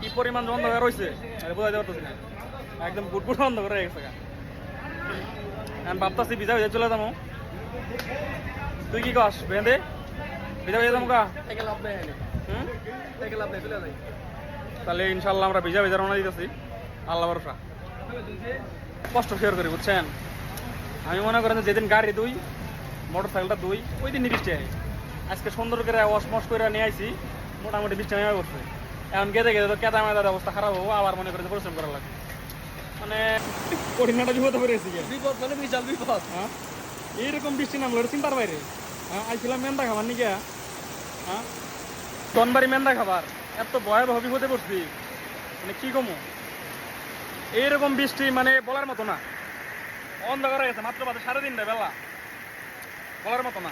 কি পরিমাণ অন্ধকার রয়েছে আরে বোঝা যাবে না একদম গুটগুট অন্ধকার হয়ে গেছে। আমি ভাবতাছি ভিজা ভিজা চলে যাব। তুই কি কস বেঁধে ভিজা ভিজা যাব তাহলে ইনশাল্লাহ আমরা ভিজা ভিজা রওনা দিতেছি। আল্লাহ ভরসা। কষ্ট শেয়ার করি বুঝছেন? আমি মনে করেন যেদিন গাড়ি দুই মোটর সাইকেলটা দুই ওই দিন বৃষ্টি আজকে সুন্দর করে ওয়াশ মশ করে নিয়ে আইছি মোটামুটি বৃষ্টি নেমে পড়ছে। এখন গেতে গেতে তো কেদা মেদার অবস্থা খারাপ হব আবার মনে করেন যে পরিশ্রম করা লাগবে। মানে কঠিনটা বিপদে পড়েছি গিয়ে। বিপদ মানে বিশাল বিপদ। হ্যাঁ? এইরকম বৃষ্টি নামলো চিন্তার বাইরে। হ্যাঁ আইছিলাম মেন্দা খাবার নাকি হ্যাঁ? তনবাড়ি মেন্দা খাবার? এত ভয়াবহ বিপদে পড়ছি। মানে কি কমু? এইরকম বৃষ্টি মানে বলার মতো না। অন্ধকার হয়ে গেছে মাত্র বাজে সাড়ে তিনটা বেলা। বলার মতো না।